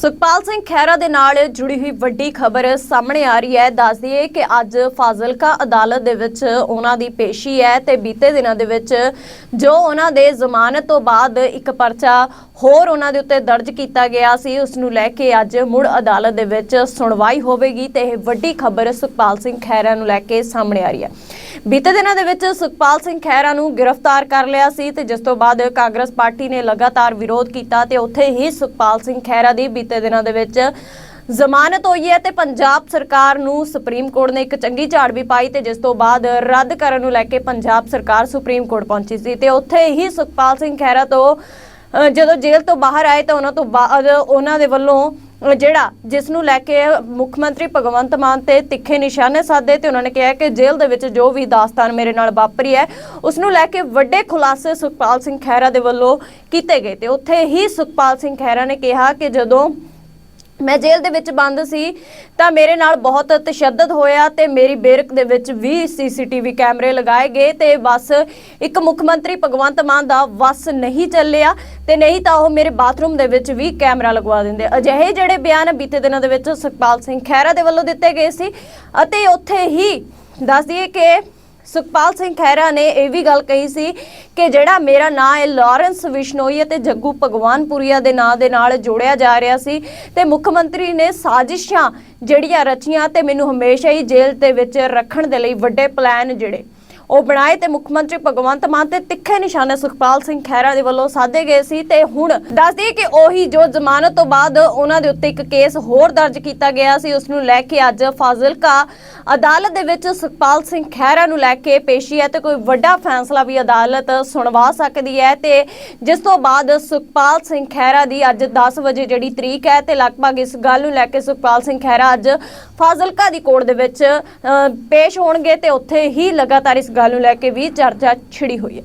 ਸੁਖਪਾਲ ਸਿੰਘ ਖਹਿਰਾ ਦੇ ਨਾਲ ਜੁੜੀ ਹੋਈ ਵੱਡੀ ਖਬਰ ਸਾਹਮਣੇ ਆ ਰਹੀ ਹੈ। ਦੱਸ ਦਈਏ ਕਿ ਅੱਜ ਫਾਜ਼ਿਲਕਾ ਅਦਾਲਤ ਦੇ ਵਿੱਚ ਉਹਨਾਂ ਦੀ ਪੇਸ਼ੀ ਹੈ ਤੇ ਬੀਤੇ ਦਿਨਾਂ ਦੇ ਵਿੱਚ ਜੋ ਉਹਨਾਂ ਦੇ ਜ਼ਮਾਨਤ ਤੋਂ ਬਾਅਦ ਇੱਕ ਪਰਚਾ ਹੋਰ ਉਹਨਾਂ ਦੇ ਉੱਤੇ ਦਰਜ ਕੀਤਾ ਗਿਆ ਸੀ, ਉਸ ਨੂੰ ਲੈ ਕੇ ਅੱਜ ਮੁੜ ਅਦਾਲਤ ਦੇ ਵਿੱਚ ਸੁਣਵਾਈ ਹੋਵੇਗੀ ਤੇ ਇਹ ਵੱਡੀ ਖਬਰ ਸੁਖਪਾਲ ਸਿੰਘ ਖਹਿਰਾ ਨੂੰ ਲੈ ਕੇ ਸਾਹਮਣੇ ਆ ਰਹੀ ਹੈ। ਬੀਤੇ ਦਿਨਾਂ ਦੇ ਵਿੱਚ ਸੁਖਪਾਲ ਸਿੰਘ ਖਹਿਰਾ ਨੂੰ ਗ੍ਰਿਫਤਾਰ ਕਰ ਲਿਆ ਸੀ ਤੇ ਜਿਸ ਤੋਂ ਬਾਅਦ ਕਾਂਗਰਸ ਪਾਰਟੀ ਨੇ ਲਗਾਤਾਰ ਵਿਰੋਧ ਕੀਤਾ ਤੇ ਉੱਥੇ ਹੀ ਸੁਖਪਾਲ ਸਿੰਘ ਖਹਿਰਾ ਦੀ ਬੀਤੇ ਦਿਨਾਂ ਦੇ ਵਿੱਚ ਜ਼ਮਾਨਤ ਹੋਈ ਹੈ ਤੇ ਪੰਜਾਬ ਸਰਕਾਰ ਨੂੰ ਸੁਪਰੀਮ ਕੋਰਟ ਨੇ ਇੱਕ ਚੰਗੀ ਝਾੜ ਵੀ ਪਾਈ ਤੇ ਜਿਸ ਤੋਂ ਬਾਅਦ ਰੱਦ ਕਰਨ ਨੂੰ ਲੈ ਕੇ ਪੰਜਾਬ ਸਰਕਾਰ ਸੁਪਰੀਮ ਕੋਰਟ ਪਹੁੰਚੀ ਸੀ ਤੇ ਉੱਥੇ ਹੀ ਸੁਖਪਾਲ ਸਿੰਘ ਖਹਿਰਾ ਤੋਂ ਜਦੋਂ ਜੇਲ੍ਹ ਤੋਂ ਬਾਹਰ ਆਏ ਤਾਂ ਉਹਨਾਂ ਤੋਂ ਬਾਅਦ ਉਹਨਾਂ ਦੇ ਵੱਲੋਂ ਜਿਹੜਾ ਜਿਸ ਨੂੰ ਲੈ ਕੇ ਮੁੱਖ ਮੰਤਰੀ ਭਗਵੰਤ ਮਾਨ ਤੇ ਤਿੱਖੇ ਨਿਸ਼ਾਨੇ ਸਾਧੇ ਤੇ ਉਹਨਾਂ ਨੇ ਕਿਹਾ ਕਿ ਜੇਲ੍ਹ ਦੇ ਵਿੱਚ ਜੋ ਵੀ ਦਾਸਤਾਨ ਮੇਰੇ ਨਾਲ ਵਾਪਰੀ ਹੈ, ਉਸ ਨੂੰ ਲੈ ਕੇ ਵੱਡੇ ਖੁਲਾਸੇ ਸੁਖਪਾਲ ਸਿੰਘ ਖਹਿਰਾ ਦੇ ਵੱਲੋਂ ਕੀਤੇ ਗਏ ਤੇ ਉੱਥੇ ਹੀ ਸੁਖਪਾਲ ਸਿੰਘ ਖਹਿਰਾ ਨੇ ਕਿਹਾ ਕਿ ਜਦੋਂ ਮੈਂ ਜੇਲ੍ਹ ਦੇ ਵਿੱਚ ਬੰਦ ਸੀ, ਤਾਂ ਮੇਰੇ ਨਾਲ ਬਹੁਤ ਤਸ਼ੱਦਦ ਹੋਇਆ ਤੇ ਮੇਰੀ ਬੇਰਕ ਦੇ ਵਿੱਚ ਵੀ ਸੀਸੀਟੀਵੀ ਕੈਮਰੇ ਲਗਾਏ ਗਏ ਤੇ ਬਸ ਇੱਕ ਮੁੱਖ ਮੰਤਰੀ ਭਗਵੰਤ ਮਾਨ ਦਾ ਵਸ ਨਹੀਂ ਚੱਲਿਆ ਤੇ ਨਹੀਂ ਤਾਂ ਉਹ ਮੇਰੇ ਬਾਥਰੂਮ ਦੇ ਵਿੱਚ ਵੀ ਕੈਮਰਾ ਲਗਵਾ ਦਿੰਦੇ। ਅਜਿਹੇ ਜਿਹੜੇ ਬਿਆਨ ਬੀਤੇ ਦਿਨਾਂ ਦੇ ਵਿੱਚ ਸੁਖਪਾਲ ਸਿੰਘ ਖਹਿਰਾ ਦੇ ਵੱਲੋਂ ਦਿੱਤੇ ਗਏ ਸੀ ਅਤੇ ਉੱਥੇ ਹੀ ਦੱਸ ਦਈਏ ਕਿ ਸੁਖਪਾਲ ਸਿੰਘ ਖਹਿਰਾ ਨੇ ਇਹ ਵੀ ਗੱਲ ਕਹੀ ਸੀ ਕਿ ਜਿਹੜਾ ਮੇਰਾ ਨਾਂ ਹੈ ਲਾਰੈਂਸ ਵਿਸ਼ਨੋਈ ਅਤੇ ਜੱਗੂ ਭਗਵਾਨਪੁਰੀਆ ਦੇ ਨਾਂ ਦੇ ਨਾਲ ਜੋੜਿਆ ਜਾ ਰਿਹਾ ਸੀ ਤੇ ਮੁੱਖ ਮੰਤਰੀ ਨੇ ਸਾਜ਼ਿਸ਼ਾਂ ਜਿਹੜੀਆਂ ਰਚੀਆਂ ਤੇ ਮੈਨੂੰ ਹਮੇਸ਼ਾ ਹੀ ਜੇਲ੍ਹ ਦੇ ਵਿੱਚ ਰੱਖਣ ਦੇ ਲਈ ਵੱਡੇ ਪਲਾਨ ਜਿਹੜੇ। ਉਹ ਬਣਾਏ ਤੇ ਮੁੱਖ ਮੰਤਰੀ ਭਗਵੰਤ ਮਾਨ ਤੇ ਤਿੱਖੇ ਨਿਸ਼ਾਨੇ ਸੁਖਪਾਲ ਸਿੰਘ ਖਹਿਰਾ ਦੇ ਵੱਲੋਂ ਸਾਧੇ ਗਏ ਸੀ ਤੇ ਹੁਣ ਦੱਸਦੀ ਕਿ ਉਹੀ ਜੋ ਜ਼ਮਾਨਤ ਤੋਂ ਬਾਅਦ ਉਹਨਾਂ ਦੇ ਉੱਤੇ ਇੱਕ ਕੇਸ ਹੋਰ ਦਰਜ ਕੀਤਾ ਗਿਆ ਸੀ, ਉਸ ਨੂੰ ਲੈ ਕੇ ਅੱਜ ਫਾਜ਼ਿਲਕਾ ਅਦਾਲਤ ਦੇ ਵਿੱਚ ਸੁਖਪਾਲ ਸਿੰਘ ਖਹਿਰਾ ਨੂੰ ਲੈ ਕੇ ਪੇਸ਼ੀ ਹੈ ਤੇ ਕੋਈ ਵੱਡਾ ਫੈਸਲਾ ਵੀ ਅਦਾਲਤ ਸੁਣਵਾ ਸਕਦੀ ਹੈ ਤੇ ਜਿਸ ਤੋਂ ਬਾਅਦ ਸੁਖਪਾਲ ਸਿੰਘ ਖਹਿਰਾ ਦੀ ਅੱਜ 10 ਵਜੇ ਜਿਹੜੀ ਤਰੀਕ ਹੈ ਤੇ ਲਗਭਗ ਇਸ ਗੱਲ ਨੂੰ ਲੈ ਕੇ ਸੁਖਪਾਲ ਸਿੰਘ ਖਹਿਰਾ ਅੱਜ ਫਾਜ਼ਿਲਕਾ ਦੀ ਕੋਰਟ ਦੇ ਵਿੱਚ ਪੇਸ਼ ਹੋਣਗੇ ਤੇ ਉੱਥੇ ਹੀ ਲਗਾਤਾਰ ਇਸ ਗੱਲ ਗੱਲ ਨੂੰ ਲੈ ਕੇ ਵੀ ਚਰਚਾ ਛਿੜੀ ਹੋਈ ਹੈ।